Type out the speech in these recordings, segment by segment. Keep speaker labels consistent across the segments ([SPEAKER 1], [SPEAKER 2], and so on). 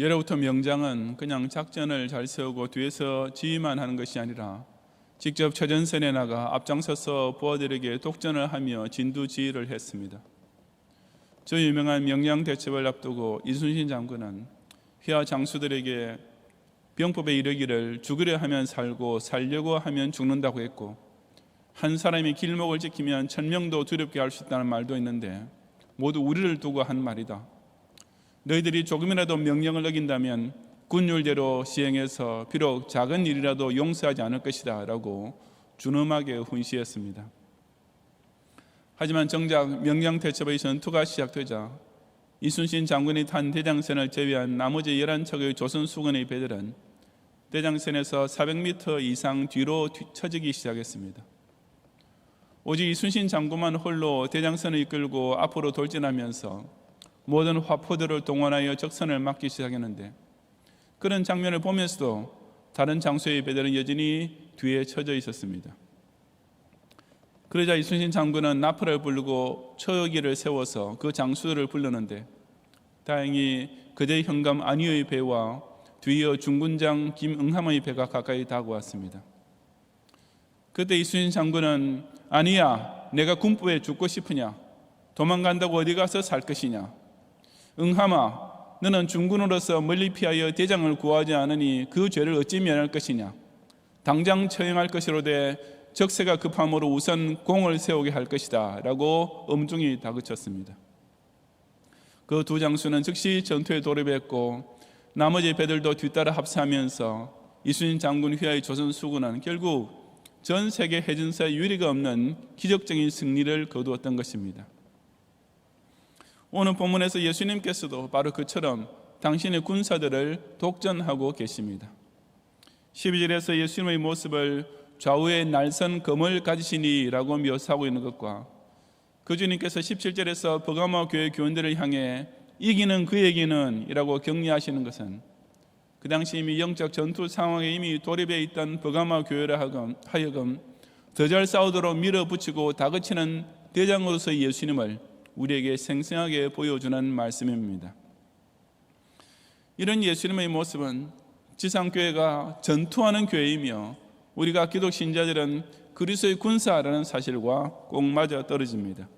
[SPEAKER 1] 예로부터 명장은 그냥 작전을 잘 세우고 뒤에서 지휘만 하는 것이 아니라 직접 최전선에 나가 앞장서서 부하들에게 독전을 하며 진두지휘를 했습니다. 저 유명한 명량 대첩을 앞두고 이순신 장군은 휘하 장수들에게 병법에 이르기를 죽으려 하면 살고 살려고 하면 죽는다고 했고 한 사람이 길목을 지키면 천명도 두렵게 할 수 있다는 말도 있는데 모두 우리를 두고 한 말이다. 너희들이 조금이라도 명령을 어긴다면 군율대로 시행해서 비록 작은 일이라도 용서하지 않을 것이다 라고 준엄하게 훈시했습니다. 하지만 정작 명량 대첩의 전투가 시작되자 이순신 장군이 탄 대장선을 제외한 나머지 11척의 조선 수군의 배들은 대장선에서 400m 이상 뒤로 뒤처지기 시작했습니다. 오직 이순신 장군만 홀로 대장선을 이끌고 앞으로 돌진하면서 모든 화포들을 동원하여 적선을 막기 시작했는데 그런 장면을 보면서도 다른 장소의 배들은 여전히 뒤에 처져 있었습니다. 그러자 이순신 장군은 나팔을 불고 초여기를 세워서 그 장수들을 불렀는데 다행히 그대 현감 안위의 배와 뒤이어 중군장 김응함의 배가 가까이 다가왔습니다. 그때 이순신 장군은 아니야 내가 군부에 죽고 싶으냐 도망간다고 어디 가서 살 것이냐 응함아 너는 중군으로서 멀리 피하여 대장을 구하지 않으니 그 죄를 어찌 면할 것이냐 당장 처형할 것이로되 적세가 급함으로 우선 공을 세우게 할 것이다 라고 엄중히 다그쳤습니다 그 두 장수는 즉시 전투에 돌입했고 나머지 배들도 뒤따라 합사하면서 이순신 장군 휘하의 조선 수군은 결국 전 세계 해전사에 유리가 없는 기적적인 승리를 거두었던 것입니다. 오늘 본문에서 예수님께서도 바로 그처럼 당신의 군사들을 독전하고 계십니다. 12절에서 예수님의 모습을 좌우에 날선 검을 가지시니라고 묘사하고 있는 것과 그 주님께서 17절에서 버가모 교회 교인들을 향해 이기는 그에게는 이라고 격려하시는 것은 그 당시 이미 영적 전투 상황에 이미 돌입해 있던 버가마 교회를 하여금 더 잘 싸우도록 밀어붙이고 다그치는 대장으로서 예수님을 우리에게 생생하게 보여주는 말씀입니다. 이런 예수님의 모습은 지상교회가 전투하는 교회이며 우리가 기독 신자들은 그리스도의 군사라는 사실과 꼭 맞아 떨어집니다.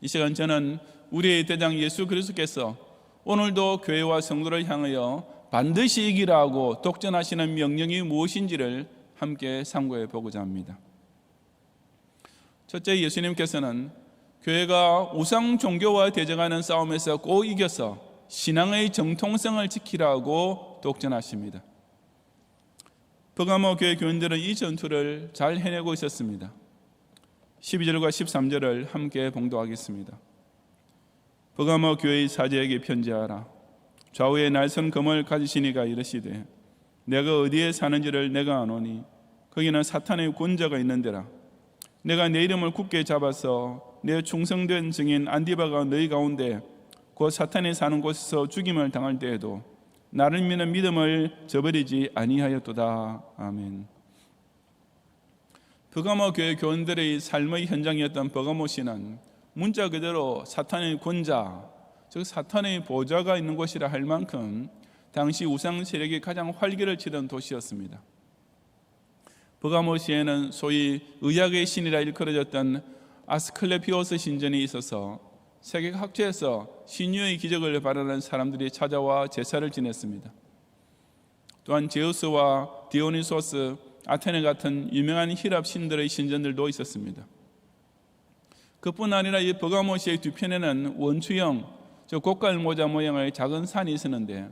[SPEAKER 1] 이 시간 저는 우리의 대장 예수 그리스도께서 오늘도 교회와 성도를 향하여 반드시 이기라고 독전하시는 명령이 무엇인지를 함께 상고해 보고자 합니다. 첫째 예수님께서는 교회가 우상 종교와 대적하는 싸움에서 꼭 이겨서 신앙의 정통성을 지키라고 독전하십니다. 버가모 교회 교인들은 이 전투를 잘 해내고 있었습니다. 12절과 13절을 함께 봉독하겠습니다. 버가모 교회의 사제에게 편지하라. 좌우에 날선 검을 가지시니가 이르시되 내가 어디에 사는지를 내가 아노니 거기는 사탄의 군자가 있는 데라. 내가 내 이름을 굳게 잡아서 내 충성된 증인 안디바가 너희 가운데 곧 사탄이 사는 곳에서 죽임을 당할 때에도 나를 믿는 믿음을 저버리지 아니하였도다. 아멘. 버가모 교회 교원들의 삶의 현장이었던 버가모 시는 문자 그대로 사탄의 권자, 즉 사탄의 보좌가 있는 곳이라 할 만큼 당시 우상 세력이 가장 활기를 치던 도시였습니다. 버가모시에는 소위 의학의 신이라 일컬어졌던 아스클레피오스 신전이 있어서 세계 각지에서 신유의 기적을 바라는 사람들이 찾아와 제사를 지냈습니다. 또한 제우스와 디오니소스, 아테네 같은 유명한 히랍 신들의 신전들도 있었습니다. 그뿐 아니라 이 버가모시의 뒤편에는 원추형, 저 고깔 모자 모양의 작은 산이 있었는데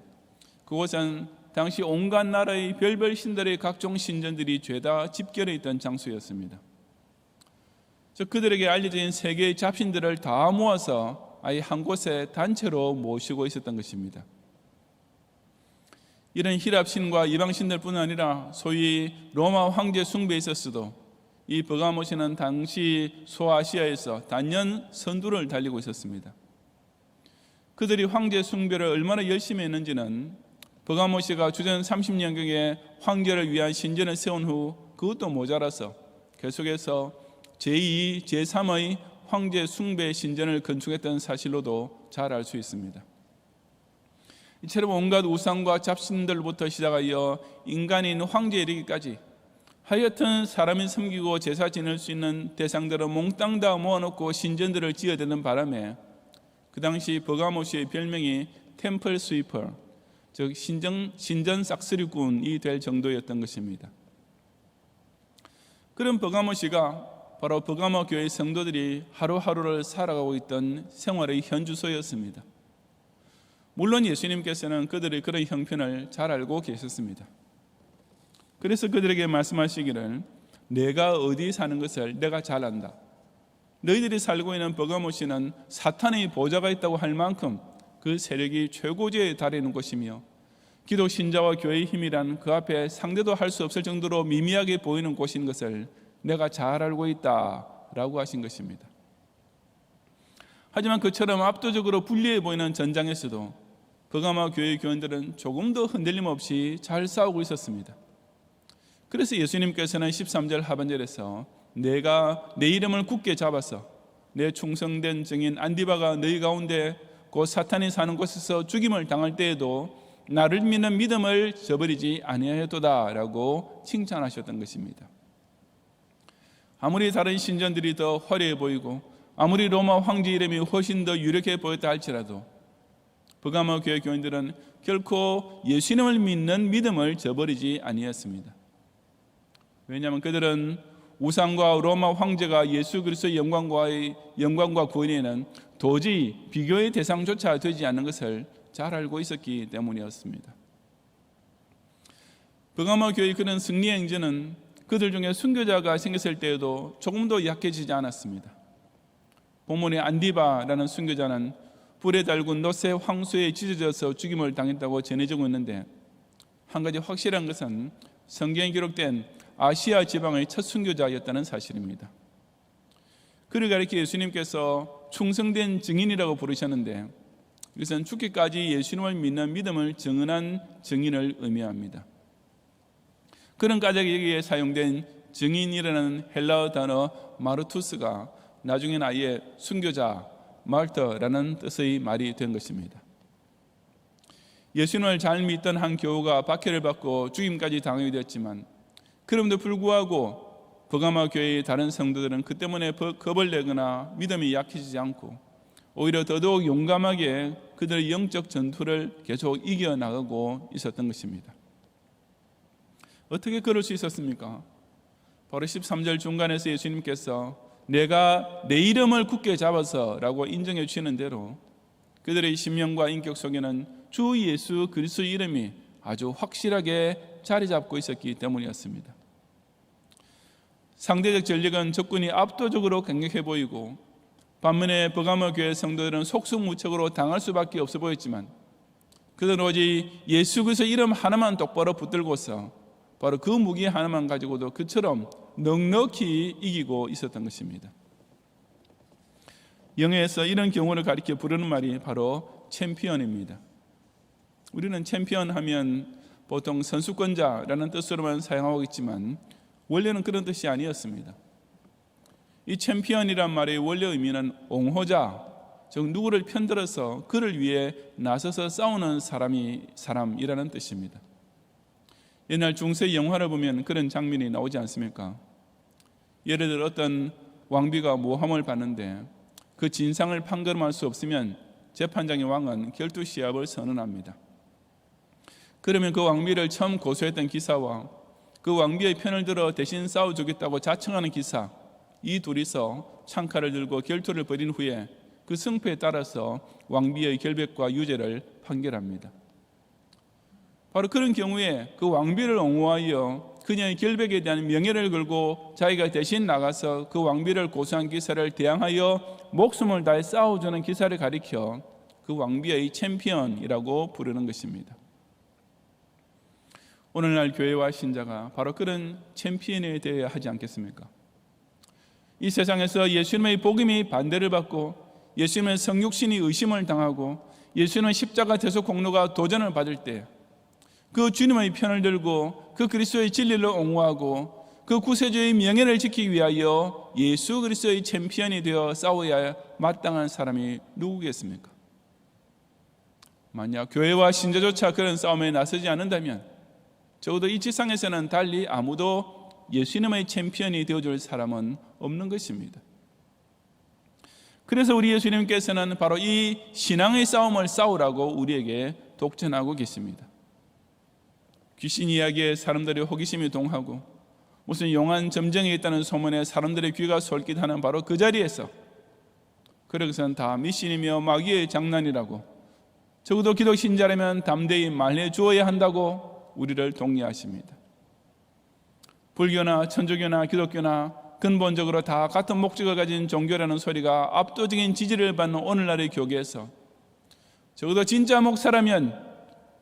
[SPEAKER 1] 그곳은 당시 온갖 나라의 별별 신들의 각종 신전들이 죄다 집결해 있던 장소였습니다. 즉 그들에게 알려진 세계의 잡신들을 다 모아서 아예 한 곳에 단체로 모시고 있었던 것입니다. 이런 히랍신과 이방신들뿐 아니라 소위 로마 황제 숭배에 있었어도 이 버가모시는 당시 소아시아에서 단연 선두를 달리고 있었습니다. 그들이 황제 숭배를 얼마나 열심히 했는지는 버가모시가 주전 30년경에 황제를 위한 신전을 세운 후 그것도 모자라서 계속해서 제2, 제3의 황제 숭배 신전을 건축했던 사실로도 잘 알 수 있습니다. 이처럼 온갖 우상과 잡신들부터 시작하여 인간인 황제에 이르기까지 하여튼 사람이 섬기고 제사 지낼 수 있는 대상들을 몽땅 다 모아놓고 신전들을 지어대는 바람에 그 당시 버가모시의 별명이 템플 스위퍼, 즉 신전 신전 싹쓸이꾼이 될 정도였던 것입니다. 그런 버가모시가 바로 버가모 교회 성도들이 하루하루를 살아가고 있던 생활의 현주소였습니다. 물론 예수님께서는 그들의 그런 형편을 잘 알고 계셨습니다. 그래서 그들에게 말씀하시기를 내가 어디 사는 것을 내가 잘 안다. 너희들이 살고 있는 버가모시는 사탄의 보좌가 있다고 할 만큼 그 세력이 최고조에 달하는 곳이며 기독 신자와 교회의 힘이란 그 앞에 상대도 할 수 없을 정도로 미미하게 보이는 곳인 것을 내가 잘 알고 있다 라고 하신 것입니다. 하지만 그처럼 압도적으로 불리해 보이는 전장에서도 버가마 교회 교인들은 조금도 흔들림 없이 잘 싸우고 있었습니다. 그래서 예수님께서는 13절 하반절에서 내가 내 이름을 굳게 잡아서 내 충성된 증인 안디바가 너희 가운데 곧 사탄이 사는 곳에서 죽임을 당할 때에도 나를 믿는 믿음을 저버리지 아니하였도다라고 칭찬하셨던 것입니다. 아무리 다른 신전들이 더 화려해 보이고 아무리 로마 황제 이름이 훨씬 더 유력해 보였다 할지라도 버가모 교회 교인들은 결코 예수님을 믿는 믿음을 저버리지 아니했습니다. 왜냐하면 그들은 우상과 로마 황제가 예수 그리스도의 영광과의 영광과 구원에는 도저히 비교의 대상조차 되지 않는 것을 잘 알고 있었기 때문이었습니다. 버가모 교회 그런 승리 행진은 그들 중에 순교자가 생겼을 때에도 조금도 약해지지 않았습니다. 본문의 안디바라는 순교자는 불에 달군 노새 황소에 찢어져서 죽임을 당했다고 전해지고 있는데 한 가지 확실한 것은 성경에 기록된 아시아 지방의 첫 순교자였다는 사실입니다. 그를 가리켜 예수님께서 충성된 증인이라고 부르셨는데 이것은 죽기까지 예수님을 믿는 믿음을 증언한 증인을 의미합니다. 그런 까닭에 사용된 증인이라는 헬라어 단어 마르투스가 나중엔 아예 순교자 말터라는 뜻의 말이 된 것입니다. 예수님을 잘 믿던 한 교우가 박해를 받고 죽임까지 당하게 되었지만 그럼에도 불구하고 버가마 교회의 다른 성도들은 그 때문에 겁을 내거나 믿음이 약해지지 않고 오히려 더더욱 용감하게 그들의 영적 전투를 계속 이겨나가고 있었던 것입니다. 어떻게 그럴 수 있었습니까? 바로 13절 중간에서 예수님께서 내가 내 이름을 굳게 잡아서 라고 인정해 주시는 대로 그들의 심령과 인격 속에는 주 예수 그리스도의 이름이 아주 확실하게 자리 잡고 있었기 때문이었습니다. 상대적 전력은 적군이 압도적으로 강력해 보이고 반면에 버가모 교회 성도들은 속수무책으로 당할 수밖에 없어 보였지만 그들은 오직 예수 그리스도 이름 하나만 똑바로 붙들고서 바로 그 무기 하나만 가지고도 그처럼 넉넉히 이기고 있었던 것입니다. 영어에서 이런 경우를 가리켜 부르는 말이 바로 챔피언입니다. 우리는 챔피언 하면 보통 선수권자라는 뜻으로만 사용하고 있지만 원래는 그런 뜻이 아니었습니다. 이 챔피언이란 말의 원래 의미는 옹호자, 즉 누구를 편들어서 그를 위해 나서서 싸우는 사람이 사람이라는 뜻입니다. 옛날 중세 영화를 보면 그런 장면이 나오지 않습니까? 예를 들어 어떤 왕비가 모함을 받는데 그 진상을 판결할 수 없으면 재판장의 왕은 결투 시합을 선언합니다. 그러면 그 왕비를 처음 고소했던 기사와 그 왕비의 편을 들어 대신 싸워주겠다고 자청하는 기사 이 둘이서 창칼을 들고 결투를 벌인 후에 그 승패에 따라서 왕비의 결백과 유죄를 판결합니다. 바로 그런 경우에 그 왕비를 옹호하여 그녀의 결백에 대한 명예를 걸고 자기가 대신 나가서 그 왕비를 고소한 기사를 대항하여 목숨을 다해 싸워주는 기사를 가리켜 그 왕비의 챔피언이라고 부르는 것입니다. 오늘날 교회와 신자가 바로 그런 챔피언에 대해 하지 않겠습니까? 이 세상에서 예수님의 복음이 반대를 받고 예수님의 성육신이 의심을 당하고 예수님의 십자가 대속 공로가 도전을 받을 때 그 주님의 편을 들고 그 그리스도의 진리를 옹호하고 그 구세주의 명예를 지키기 위하여 예수 그리스도의 챔피언이 되어 싸워야 마땅한 사람이 누구겠습니까? 만약 교회와 신자조차 그런 싸움에 나서지 않는다면 적어도 이 지상에서는 달리 아무도 예수님의 챔피언이 되어줄 사람은 없는 것입니다. 그래서 우리 예수님께서는 바로 이 신앙의 싸움을 싸우라고 우리에게 독전하고 계십니다. 귀신 이야기에 사람들의 호기심이 동하고 무슨 용한 점쟁이 있다는 소문에 사람들의 귀가 솔깃하는 바로 그 자리에서 그것은 다 미신이며 마귀의 장난이라고 적어도 기독 신자라면 담대히 말해 주어야 한다고 우리를 독려하십니다. 불교나 천주교나 기독교나 근본적으로 다 같은 목적을 가진 종교라는 소리가 압도적인 지지를 받는 오늘날의 교계에서 적어도 진짜 목사라면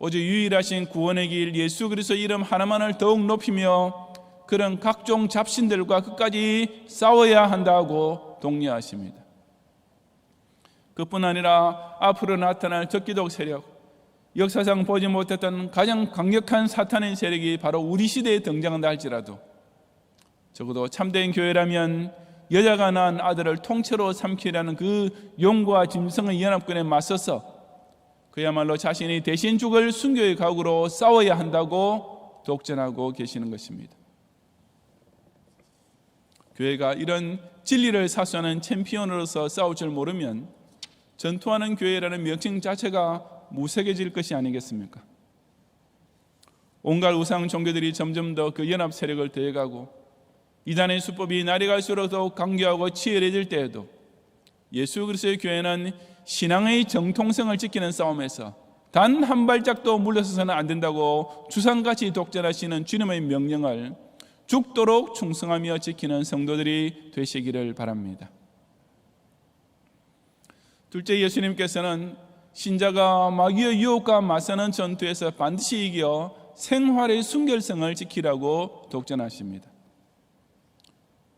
[SPEAKER 1] 오직 유일하신 구원의 길 예수 그리스도 이름 하나만을 더욱 높이며 그런 각종 잡신들과 끝까지 싸워야 한다고 독려하십니다. 그뿐 아니라 앞으로 나타날 적기독 세력, 역사상 보지 못했던 가장 강력한 사탄의 세력이 바로 우리 시대에 등장한다 할지라도 적어도 참된 교회라면 여자가 낳은 아들을 통째로 삼키라는 그 용과 짐승의 연합군에 맞서서 그야말로 자신이 대신 죽을 순교의 각오로 싸워야 한다고 독전하고 계시는 것입니다. 교회가 이런 진리를 사수하는 챔피언으로서 싸울 줄 모르면 전투하는 교회라는 명칭 자체가 무색해질 것이 아니겠습니까? 온갖 우상 종교들이 점점 더 그 연합 세력을 더해가고 이단의 수법이 날이 갈수록 더욱 강교하고 치열해질 때에도 예수 그리스도의 교회는 신앙의 정통성을 지키는 싸움에서 단 한 발짝도 물러서서는 안 된다고 주상같이 독전하시는 주님의 명령을 죽도록 충성하며 지키는 성도들이 되시기를 바랍니다. 둘째 예수님께서는 신자가 마귀의 유혹과 맞서는 전투에서 반드시 이겨 생활의 순결성을 지키라고 독전하십니다.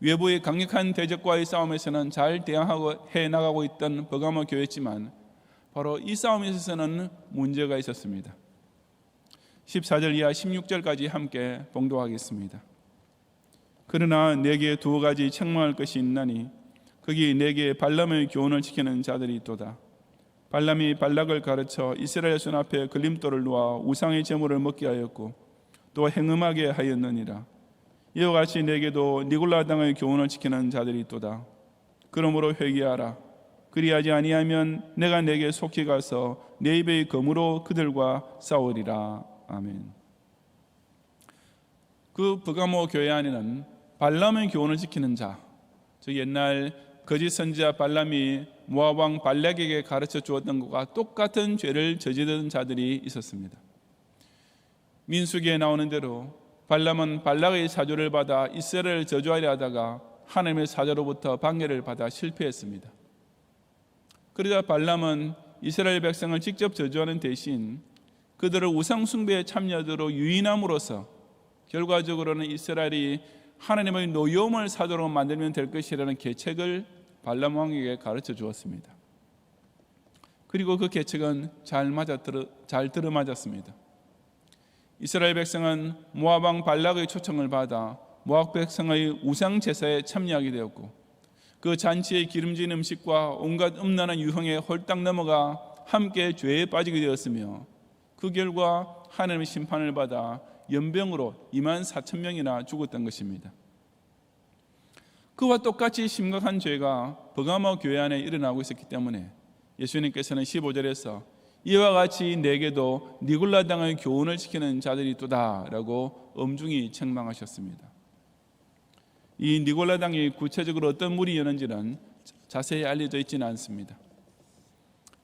[SPEAKER 1] 외부의 강력한 대적과의 싸움에서는 잘 대항하고 해 나가고 있던 버가모 교회지만 바로 이 싸움에 있어서는 문제가 있었습니다. 14절 이하 16절까지 함께 봉독하겠습니다. 그러나 내게 두 가지 책망할 것이 있나니 거기 내게 발람의 교훈을 지키는 자들이 있도다. 발람이 발락을 가르쳐 이스라엘 손 앞에 걸림돌을 놓아 우상의 제물을 먹게 하였고 또 행음하게 하였느니라. 이와 같이 내게도 니골라 당의 교훈을 지키는 자들이 있도다. 그러므로 회개하라. 그리하지 아니하면 내가 내게 속히 가서 내 입의 검으로 그들과 싸우리라. 아멘. 그 버가모 교회 안에는 발람의 교훈을 지키는 자, 즉 옛날 거짓 선지자 발람이 모압 왕 발락에게 가르쳐 주었던 것과 똑같은 죄를 저지른 자들이 있었습니다. 민수기에 나오는 대로 발람은 발락의 사조를 받아 이스라엘을 저주하려 하다가 하나님의 사조로부터 방해를 받아 실패했습니다. 그러자 발람은 이스라엘 백성을 직접 저주하는 대신 그들을 우상 숭배에 참여하도록 유인함으로써 결과적으로는 이스라엘이 하나님의 노여움을 사도록 만들면 될 것이라는 계책을 발람 왕에게 가르쳐 주었습니다. 그리고 그 계책은 잘 맞아 들어 잘 들어 맞았습니다. 이스라엘 백성은 모압 왕 발락의 초청을 받아 모압 백성의 우상 제사에 참여하게 되었고 그 잔치의 기름진 음식과 온갖 음란한 유형에 홀딱 넘어가 함께 죄에 빠지게 되었으며 그 결과 하나님의 심판을 받아 연병으로 2만 4천 명이나 죽었던 것입니다. 그와 똑같이 심각한 죄가 버가모 교회 안에 일어나고 있었기 때문에 예수님께서는 15절에서 이와 같이 내게도 니골라 당의 교훈을 지키는 자들이 있다라고 엄중히 책망하셨습니다. 이 니골라 당이 구체적으로 어떤 무리였는지는 자세히 알려져 있지는 않습니다.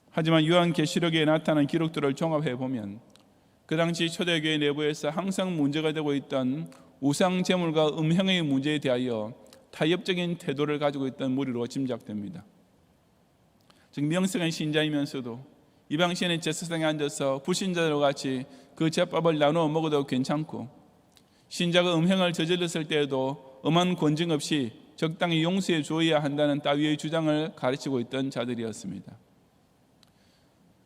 [SPEAKER 1] 하지만 요한 계시록에 나타난 기록들을 종합해 보면 그 당시 초대교회 내부에서 항상 문제가 되고 있던 우상 제물과 음행의 문제에 대하여 타협적인 태도를 가지고 있던 무리로 짐작됩니다. 즉 명성한 신자이면서도 이방 신의 제사상에 앉아서 불신자들과 같이 그 제밥을 나누어 먹어도 괜찮고 신자가 음행을 저질렀을 때에도 엄한 권징 없이 적당히 용서해 주어야 한다는 따위의 주장을 가르치고 있던 자들이었습니다.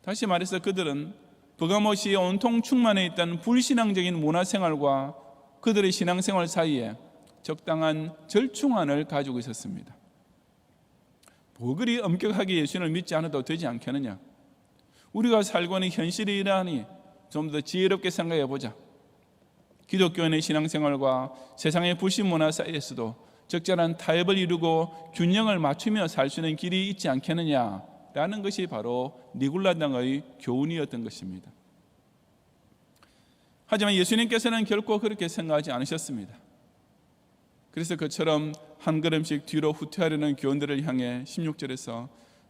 [SPEAKER 1] 다시 말해서 그들은 버가모시에 온통 충만해 있던 불신앙적인 문화생활과 그들의 신앙생활 사이에 적당한 절충안을 가지고 있었습니다. 뭐 그리 엄격하게 예수님을 믿지 않아도 되지 않겠느냐? 우리가 살고 있는 현실이 이러하니 좀 더 지혜롭게 생각해 보자. 기독교인의 신앙생활과 세상의 불신 문화 사이에서도 적절한 타협을 이루고 균형을 맞추며 살 수 있는 길이 있지 않겠느냐라는 것이 바로 니굴라당의 교훈이었던 것입니다. 하지만 예수님께서는 결코 그렇게 생각하지 않으셨습니다. 그래서 그처럼 한 걸음씩 뒤로 후퇴하려는 교원들을 향해 16절에서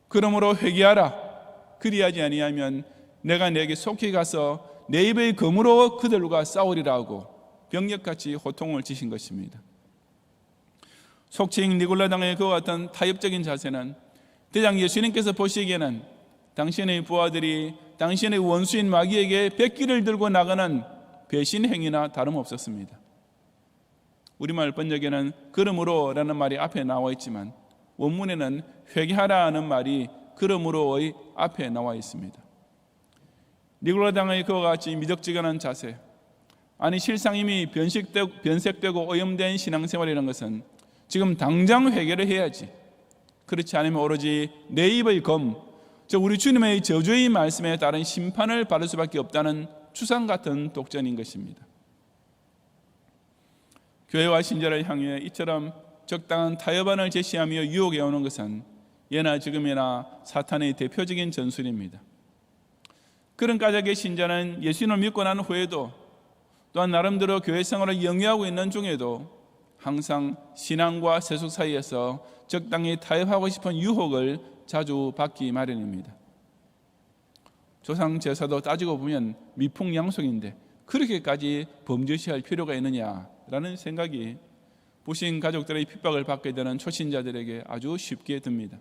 [SPEAKER 1] 그러므로 회개하라 그리하지 아니하면 내가 내게 속히 가서 내 입의 검으로 그들과 싸우리라고 병력같이 호통을 지신 것입니다. 속칭 니골라당의 그와 같은 타협적인 자세는 대장 예수님께서 보시기에는 당신의 부하들이 당신의 원수인 마귀에게 백기를 들고 나가는 배신 행위나 다름없었습니다. 우리말 번역에는 그러므로라는 말이 앞에 나와 있지만 원문에는 회개하라는 말이 그러므로의 앞에 나와 있습니다. 니골라당의 그와 같이 미덕지근한 자세, 아니 실상 이미 변식되고, 변색되고 오염된 신앙생활이라는 것은 지금 당장 회개를 해야지. 그렇지 않으면 오로지 내 입의 검, 즉 우리 주님의 저주의 말씀에 따른 심판을 받을 수밖에 없다는 추상 같은 독전인 것입니다. 교회와 신자를 향해 이처럼 적당한 타협안을 제시하며 유혹해 오는 것은 예나 지금이나 사탄의 대표적인 전술입니다. 그런 까닭의 신자는 예수님을 믿고 난 후에도 또한 나름대로 교회 생활을 영위하고 있는 중에도 항상 신앙과 세속 사이에서 적당히 타협하고 싶은 유혹을 자주 받기 마련입니다. 조상 제사도 따지고 보면 미풍양속인데 그렇게까지 범죄시할 필요가 있느냐라는 생각이 부신 가족들의 핍박을 받게 되는 초신자들에게 아주 쉽게 듭니다.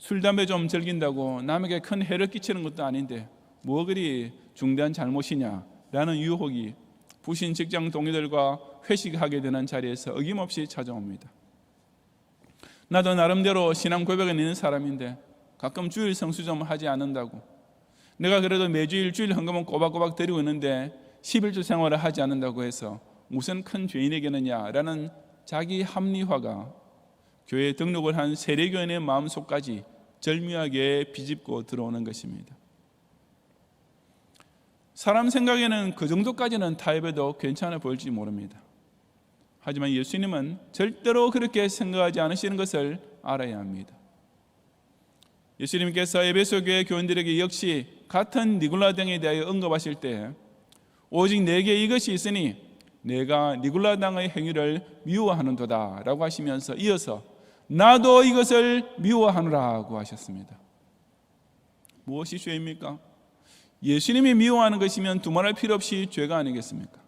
[SPEAKER 1] 술, 담배 좀 즐긴다고 남에게 큰 해를 끼치는 것도 아닌데 뭐 그리 중대한 잘못이냐라는 유혹이 부신 직장 동료들과 회식하게 되는 자리에서 어김없이 찾아옵니다. 나도 나름대로 신앙 고백은 있는 사람인데 가끔 주일 성수 좀 하지 않는다고 내가 그래도 매주 일 주일 헌금은 꼬박꼬박 드리고 있는데 11주 생활을 하지 않는다고 해서 무슨 큰 죄인이겠느냐라는 자기 합리화가 교회 등록을 한 세례교인의 마음속까지 절묘하게 비집고 들어오는 것입니다. 사람 생각에는 그 정도까지는 타협해도 괜찮아 보일지 모릅니다. 하지만 예수님은 절대로 그렇게 생각하지 않으시는 것을 알아야 합니다. 예수님께서 에베소 교회 교인들에게 역시 같은 니굴라 당에 대하여 언급하실 때 오직 내게 이것이 있으니 내가 니굴라 당의 행위를 미워하는도다라고 하시면서 이어서 나도 이것을 미워하노라고 하셨습니다. 무엇이 죄입니까? 예수님이 미워하는 것이면 두말할 필요 없이 죄가 아니겠습니까?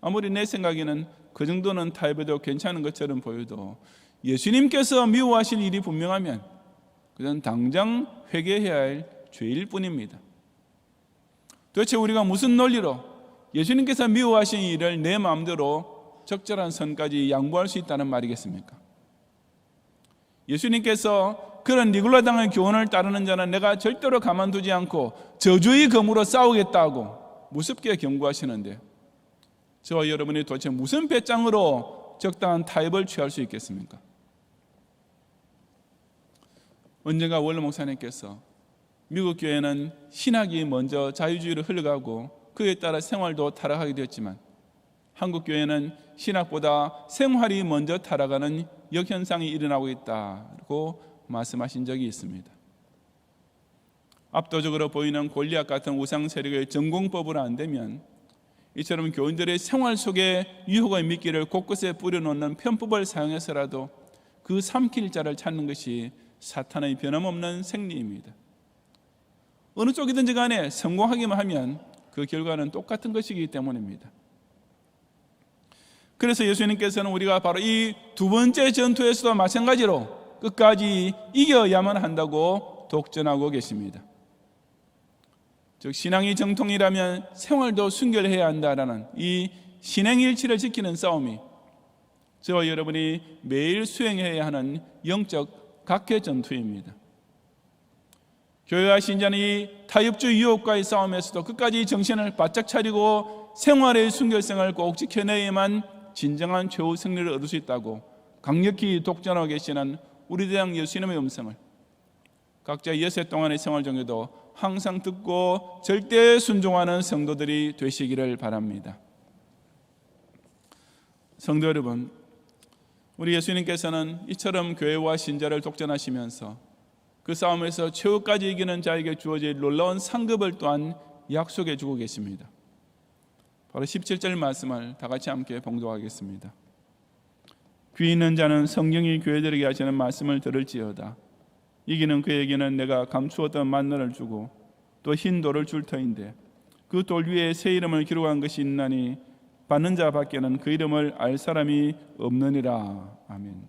[SPEAKER 1] 아무리 내 생각에는 그 정도는 타협해도 괜찮은 것처럼 보여도 예수님께서 미워하실 일이 분명하면 그건 당장 회개해야 할 죄일 뿐입니다. 도대체 우리가 무슨 논리로 예수님께서 미워하신 일을 내 마음대로 적절한 선까지 양보할 수 있다는 말이겠습니까? 예수님께서 그런 니굴라 당의 교훈을 따르는 자는 내가 절대로 가만두지 않고 저주의 검으로 싸우겠다고 무섭게 경고하시는데 저와 여러분이 도대체 무슨 배짱으로 적당한 타협을 취할 수 있겠습니까? 언젠가 원로 목사님께서 미국 교회는 신학이 먼저 자유주의로 흘러가고 그에 따라 생활도 타락하게 되었지만 한국 교회는 신학보다 생활이 먼저 타락하는 역현상이 일어나고 있다고 말씀하신 적이 있습니다. 압도적으로 보이는 골리앗 같은 우상 세력의 전공법으로 안 되면 이처럼 교인들의 생활 속에 유혹의 미끼를 곳곳에 뿌려놓는 편법을 사용해서라도 그 삼킬 자를 찾는 것이 사탄의 변함없는 생리입니다. 어느 쪽이든지 간에 성공하기만 하면 그 결과는 똑같은 것이기 때문입니다. 그래서 예수님께서는 우리가 바로 이 두 번째 전투에서도 마찬가지로 끝까지 이겨야만 한다고 독전하고 계십니다. 즉 신앙이 정통이라면 생활도 순결해야 한다라는 이 신행일치를 지키는 싸움이 저와 여러분이 매일 수행해야 하는 영적 각계 전투입니다. 교회와 신자는 이 타협주의 유혹과의 싸움에서도 끝까지 정신을 바짝 차리고 생활의 순결성을 꼭 지켜내야만 진정한 최후 승리를 얻을 수 있다고 강력히 독전하고 계시는 우리 대장 예수님의 음성을 각자 예세 동안의 생활 중에도 항상 듣고 절대 순종하는 성도들이 되시기를 바랍니다. 성도 여러분, 우리 예수님께서는 이처럼 교회와 신자를 독전하시면서 그 싸움에서 최후까지 이기는 자에게 주어질 놀라운 상급을 또한 약속해 주고 계십니다. 바로 17절 말씀을 다 같이 함께 봉독하겠습니다. 귀 있는 자는 성경이 교회들에게 하시는 말씀을 들을지어다. 이기는 그에게는 내가 감추었던 만나를 주고 또 흰 돌을 줄 터인데 그 돌 위에 새 이름을 기록한 것이 있나니 받는 자 밖에는 그 이름을 알 사람이 없느니라. 아멘.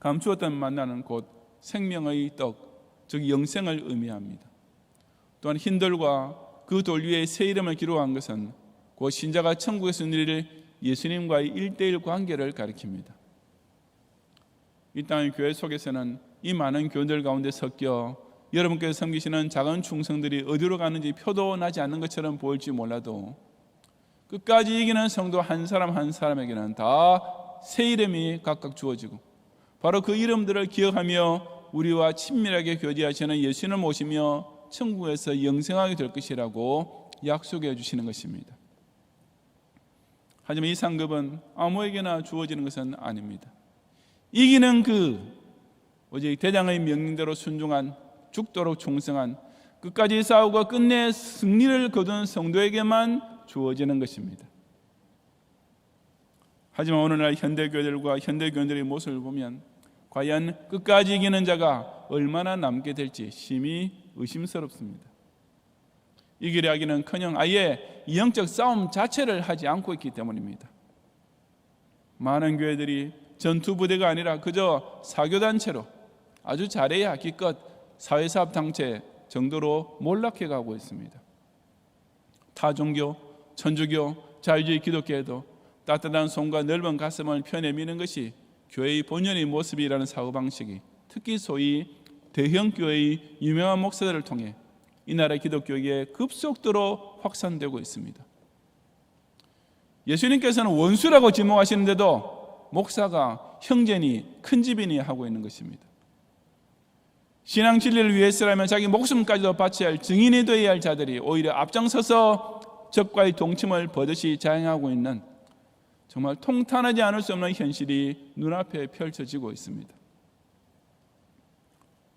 [SPEAKER 1] 감추었던 만나는 곧 생명의 떡, 즉 영생을 의미합니다. 또한 흰 돌과 그 돌 위에 새 이름을 기록한 것은 곧 신자가 천국에서 누릴 예수님과의 일대일 관계를 가리킵니다. 이 땅의 교회 속에서는 이 많은 교인들 가운데 섞여 여러분께서 섬기시는 작은 충성들이 어디로 가는지 표도 나지 않는 것처럼 보일지 몰라도 끝까지 이기는 성도 한 사람 한 사람에게는 다 새 이름이 각각 주어지고 바로 그 이름들을 기억하며 우리와 친밀하게 교제하시는 예수님을 모시며 천국에서 영생하게 될 것이라고 약속해 주시는 것입니다. 하지만 이 상급은 아무에게나 주어지는 것은 아닙니다. 이기는 그 오직 대장의 명령대로 순종한 죽도록 충성한 끝까지 싸우고 끝내 승리를 거둔 성도에게만 주어지는 것입니다. 하지만 오늘날 현대 교회들과 현대 교인들의 모습을 보면 과연 끝까지 이기는 자가 얼마나 남게 될지 심히 의심스럽습니다. 이기려 하기는커녕 아예 영적 싸움 자체를 하지 않고 있기 때문입니다. 많은 교회들이 전투 부대가 아니라 그저 사교 단체로 아주 잘해야 기껏 사회사업 단체 정도로 몰락해 가고 있습니다. 타 종교, 천주교, 자유주의 기독교에도 따뜻한 손과 넓은 가슴을 펴내미는 것이 교회의 본연의 모습이라는 사고 방식이 특히 소위 대형 교회의 유명한 목사들을 통해 이 나라 기독교에 급속도로 확산되고 있습니다. 예수님께서는 원수라고 지목하시는데도 목사가 형제니 큰 집이니 하고 있는 것입니다. 신앙 진리를 위해서라면 자기 목숨까지도 바쳐야 할 증인이 되어야 할 자들이 오히려 앞장서서 적과의 동침을 버젓이 자행하고 있는 정말 통탄하지 않을 수 없는 현실이 눈앞에 펼쳐지고 있습니다.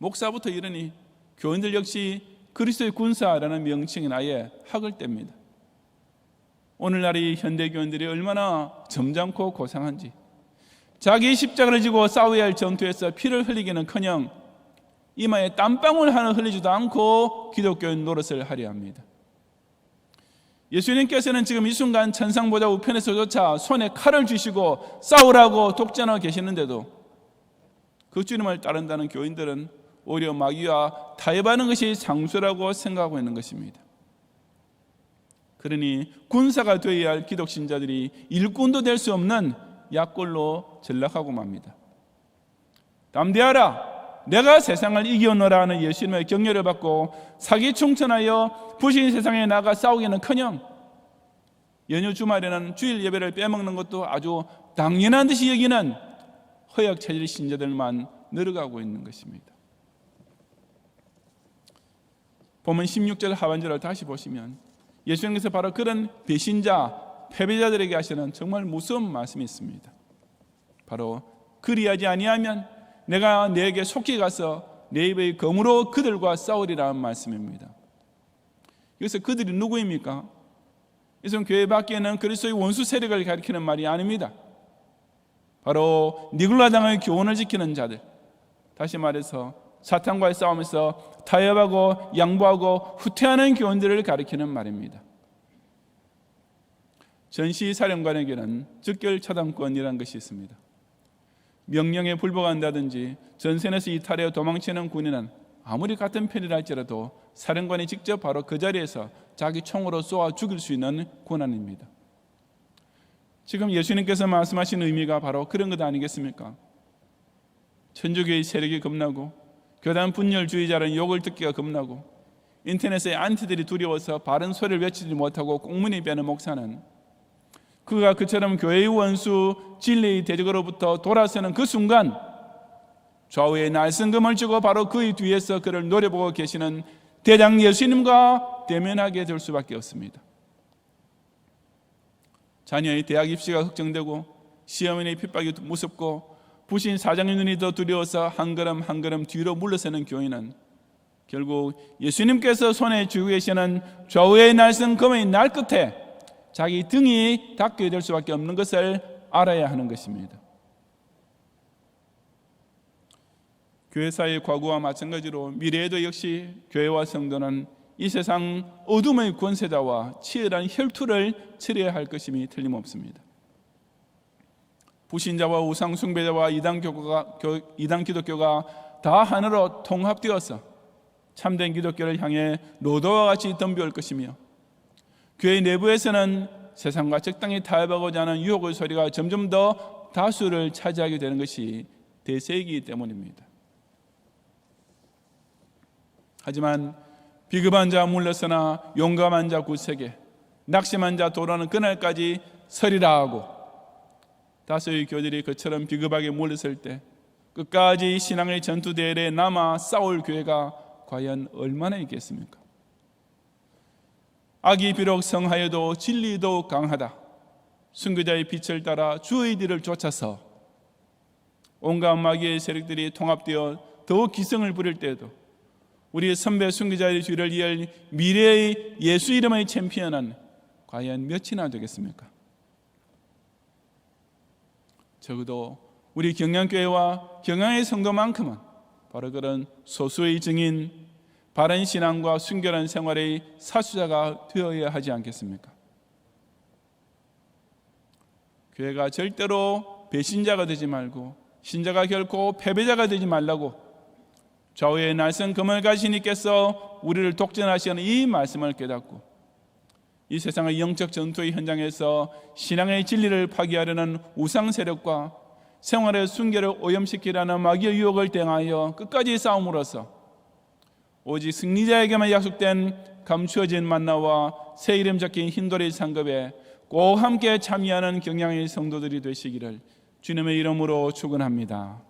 [SPEAKER 1] 목사부터 이르니 교인들 역시 그리스도의 군사라는 명칭은 아예 학을 뗍니다. 오늘날의 현대 교인들이 얼마나 점잖고 고상한지 자기 십자가를 지고 싸워야 할 전투에서 피를 흘리기는커녕 이마에 땀방울 하나 흘리지도 않고 기독교인 노릇을 하려 합니다. 예수님께서는 지금 이 순간 천상보다 우편에서조차 손에 칼을 쥐시고 싸우라고 독전하고 계시는데도 그 주님을 따른다는 교인들은 오히려 마귀와 타협하는 것이 장수라고 생각하고 있는 것입니다. 그러니 군사가 되어야 할 기독 신자들이 일꾼도 될 수 없는 약골로 전락하고 맙니다. 담대하라. 내가 세상을 이겨노라 하는 예수님의 격려를 받고 사기 충천하여 부신 세상에 나가 싸우기는 커녕 연휴 주말에는 주일 예배를 빼먹는 것도 아주 당연한 듯이 여기는 허약 체질 신자들만 늘어가고 있는 것입니다. 보면 16절 하반절을 다시 보시면 예수님께서 바로 그런 배신자, 패배자들에게 하시는 정말 무서운 말씀이 있습니다. 바로 그리하지 아니하면 내가 내게 속히 가서 내 입의 검으로 그들과 싸우리라는 말씀입니다. 여기서 그들이 누구입니까? 이것은 교회 밖에는 그리스도의 원수 세력을 가리키는 말이 아닙니다. 바로 니글라당의 교훈을 지키는 자들. 다시 말해서 사탄과의 싸움에서 타협하고 양보하고 후퇴하는 교원들을 가리키는 말입니다. 전시 사령관에게는 즉결 차단권이라는 것이 있습니다. 명령에 불복한다든지 전선에서 이탈해 도망치는 군인은 아무리 같은 편이라 할지라도 사령관이 직접 바로 그 자리에서 자기 총으로 쏘아 죽일 수 있는 권한입니다. 지금 예수님께서 말씀하신 의미가 바로 그런 것 아니겠습니까? 천주교의 세력이 겁나고 교단 분열주의자는 욕을 듣기가 겁나고 인터넷에 안티들이 두려워서 바른 소리를 외치지 못하고 꽁문이 빼는 목사는 그가 그처럼 교회의 원수 진리의 대적으로부터 돌아서는 그 순간 좌우에 날성금을 주고 바로 그의 뒤에서 그를 노려보고 계시는 대장 예수님과 대면하게 될 수밖에 없습니다. 자녀의 대학 입시가 걱정되고 시어머니의 핍박이 무섭고 부신 사장의 눈이 더 두려워서 한 걸음 한 걸음 뒤로 물러서는 교인은 결국 예수님께서 손에 쥐고 계시는 좌우의 날선 검의 날 끝에 자기 등이 닿게 될 수밖에 없는 것을 알아야 하는 것입니다. 교회사의 과거와 마찬가지로 미래에도 역시 교회와 성도는 이 세상 어둠의 권세자와 치열한 혈투를 치러야 할 것임이 틀림없습니다. 부신자와 우상 숭배자와 이단 교가 이단 기독교가 다 하나로 통합되어서 참된 기독교를 향해 노도와 같이 덤벼올 것이며 교회 내부에서는 세상과 적당히 타협하고자 하는 유혹의 소리가 점점 더 다수를 차지하게 되는 것이 대세이기 때문입니다. 하지만 비급한 자 물러서나 용감한 자 구세게 낙심한 자 도라는 그날까지 서리라 하고 다수의 교들이 그처럼 비급하게 물러설 때 끝까지 신앙의 전투대회에 남아 싸울 교회가 과연 얼마나 있겠습니까? 악이 비록 성하여도 진리도 강하다. 순교자의 빛을 따라 주의 뒤를 쫓아서 온갖 마귀의 세력들이 통합되어 더욱 기승을 부릴 때에도 우리 선배 순교자의 뒤를 이을 미래의 예수 이름의 챔피언은 과연 몇이나 되겠습니까? 적어도 우리 경양교회와 경양의 성도만큼은 바로 그런 소수의 증인, 바른 신앙과 순결한 생활의 사수자가 되어야 하지 않겠습니까? 교회가 절대로 배신자가 되지 말고 신자가 결코 패배자가 되지 말라고 좌우의 날선 금을 가신 이께서 우리를 독전하시는 이 말씀을 깨닫고 이 세상의 영적 전투의 현장에서 신앙의 진리를 파기하려는 우상 세력과 생활의 순결을 오염시키려는 마귀의 유혹을 대항하여 끝까지 싸움으로써 오직 승리자에게만 약속된 감추어진 만나와 새 이름 적힌 흰돌이 상급에 꼭 함께 참여하는 경향의 성도들이 되시기를 주님의 이름으로 축원합니다.